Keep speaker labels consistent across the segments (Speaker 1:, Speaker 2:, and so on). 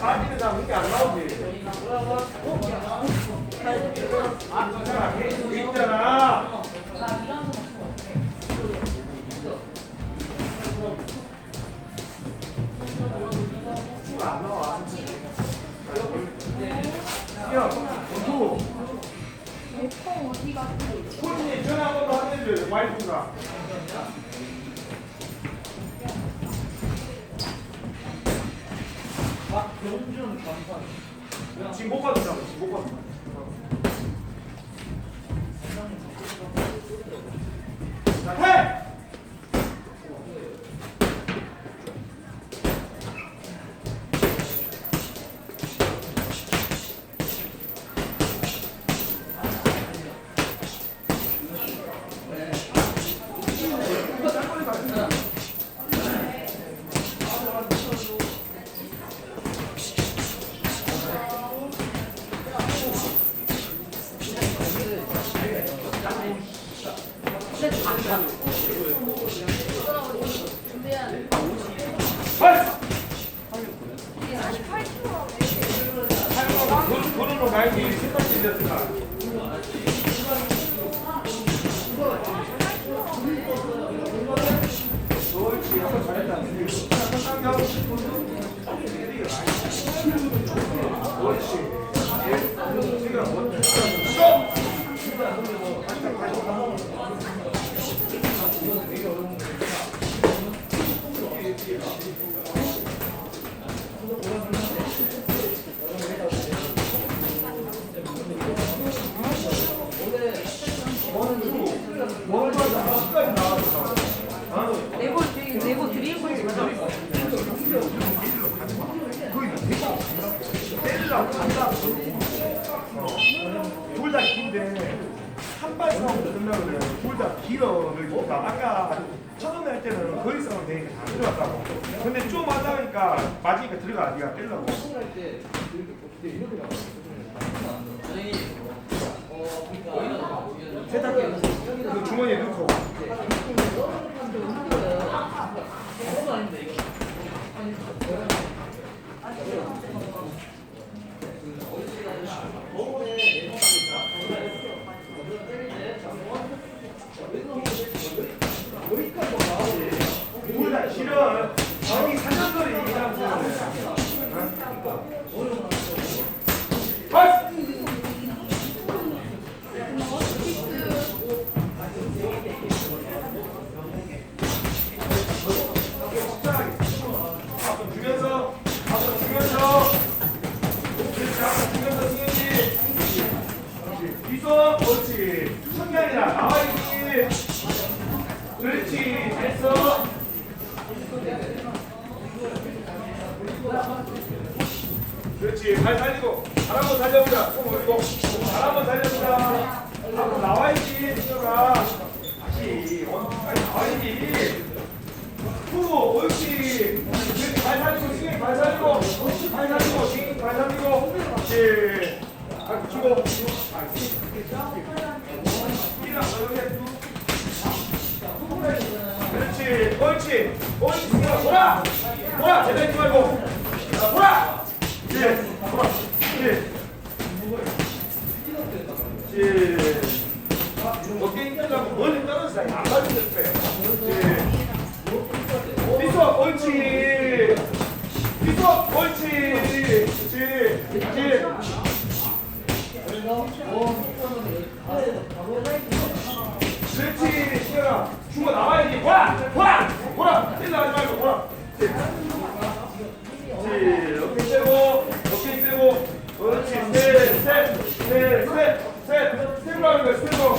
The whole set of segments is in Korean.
Speaker 1: 빠지는 사람 이게 안 나오지. 지금 못 받았다고 지금 못 받았다. 자, 해! 말기 신발이 됐을까? 그렇지, 한번 잘했다. 둘다 긴데 한발 싸움 그래. 둘다 길어. 그러니까 아까 처음에 할 때는 거의 싸움 되니까 다 들어갔다고. 근데 좀 하다 보니까 맞으니까 들어가. 네가
Speaker 2: 그러니까
Speaker 1: 세탁기 그 주머니에 넣고.
Speaker 2: 아닌데 이거.
Speaker 1: 그렇지 성향이라 나와 있지 그렇지 됐어 그렇지 발 살리고 발 한번 살려보자 손 올리고 발 한번 살려보자 앞으로 나와있지 승현아 다시 원까지 나와있지 후, 옳지. 발 살리고, 승희 발 살리고, 발 살리고, 승희 발 살리고, 그렇지. 발 붙이고. 아, 이랑 제대로 있지 말고. 자, 돌아. 그렇지, 돌아. 그렇지. 어깨 힘들다고 멀리 떨어져. 안 맞을 때. 그렇지. 비서 옳지 비서 옳지 그렇지 그렇지 그렇지 시현아 중어 나와야지 보라 보라 보라 찔러 하지 말고 보라 어깨 세고 어깨 세고 그렇지 셋셋셋셋셋 스텝으로 하는 거야 스텝으로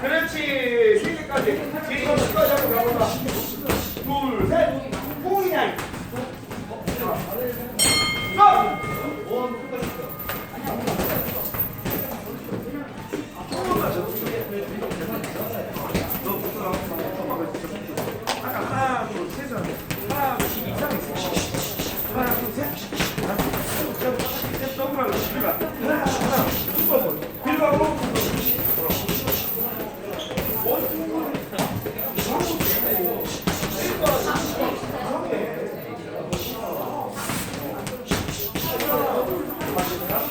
Speaker 1: 그렇지 세 개까지 뒤에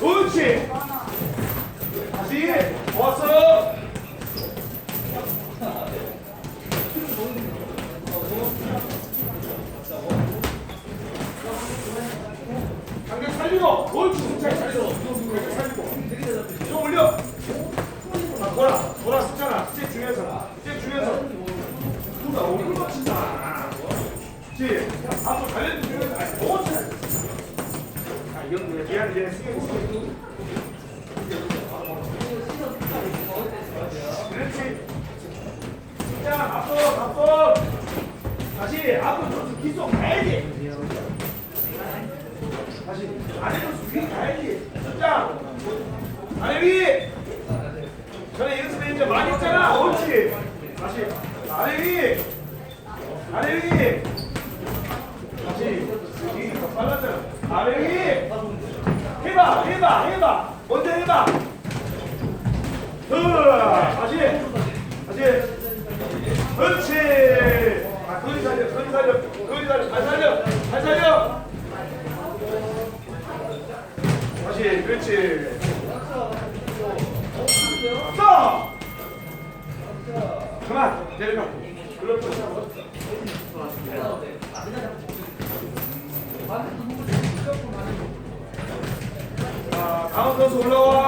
Speaker 1: 그렇지. 다시 왔어. 옳지. 자 돌아. 돌아 숫자나. 이제 중요해서 이제 중요해서. 누가 얼굴 맞힌다 그렇지 앞으로 중요해서 아니 너무 잘 아, 이건 그냥 미안 이제 승해 그렇지 숫자 앞으로 앞으로 다시 앞으로 좀 기속 가야지 다시 아래로 위에 가야지 숫자 아래 위 전에 연습에 이제 많이 했잖아 옳지 다시 아래 위 아래 위 다시 위더 빨랐잖 아 아래 위 해봐 해봐 해봐 먼저 해봐 으 다시 다시 그렇지 아 거리 살려 거리 살려 거리 살려 잘 살려 잘 살려 다시 그렇지 서 그만 내려가 그렇죠 자 다음 선